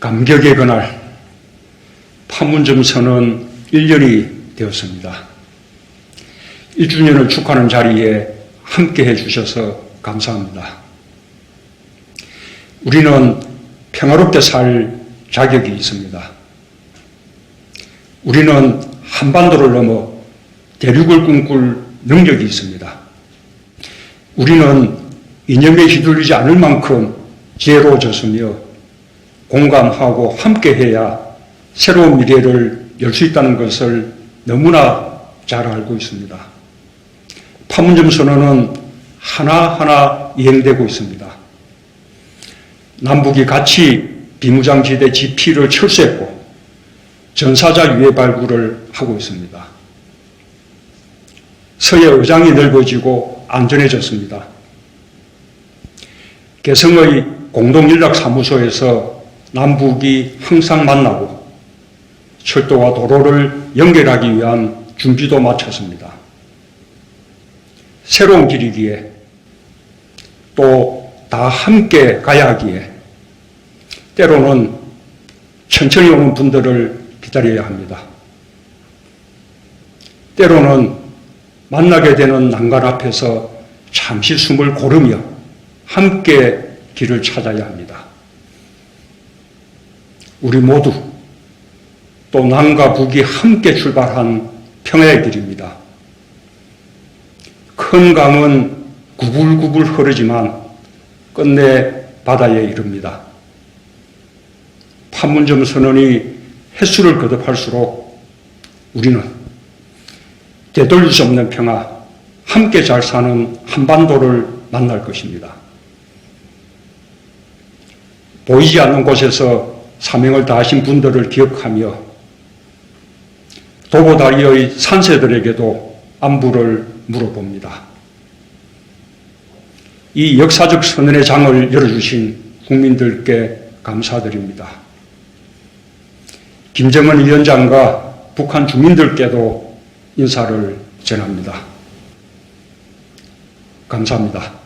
감격의 그날 판문점 선언 1년이 되었습니다. 1주년을 축하하는 자리에 함께 해주셔서 감사합니다. 우리는 평화롭게 살 자격이 있습니다. 우리는 한반도를 넘어 대륙을 꿈꿀 능력이 있습니다. 우리는 이념에 휘둘리지 않을 만큼 지혜로워졌으며 공감하고 함께해야 새로운 미래를 열 수 있다는 것을 너무나 잘 알고 있습니다. 판문점 선언은 하나하나 이행되고 있습니다. 남북이 같이 비무장지대 GP를 철수했고 전사자 유해 발굴을 하고 있습니다. 서해 의장이 넓어지고 안전해졌습니다. 개성의 공동연락사무소에서 남북이 항상 만나고 철도와 도로를 연결하기 위한 준비도 마쳤습니다. 새로운 길이기에 또 다 함께 가야 하기에 때로는 천천히 오는 분들을 기다려야 합니다. 때로는 만나게 되는 난간 앞에서 잠시 숨을 고르며 함께 길을 찾아야 합니다. 우리 모두 또 남과 북이 함께 출발한 평화의 길입니다. 큰 강은 구불구불 흐르지만 끝내 바다에 이릅니다. 판문점 선언이 횟수를 거듭할수록 우리는 되돌릴 수 없는 평화, 함께 잘 사는 한반도를 만날 것입니다. 보이지 않는 곳에서 사명을 다하신 분들을 기억하며 도보다리의 산세들에게도 안부를 물어봅니다. 이 역사적 선언의 장을 열어주신 국민들께 감사드립니다. 김정은 위원장과 북한 주민들께도 인사를 전합니다. 감사합니다.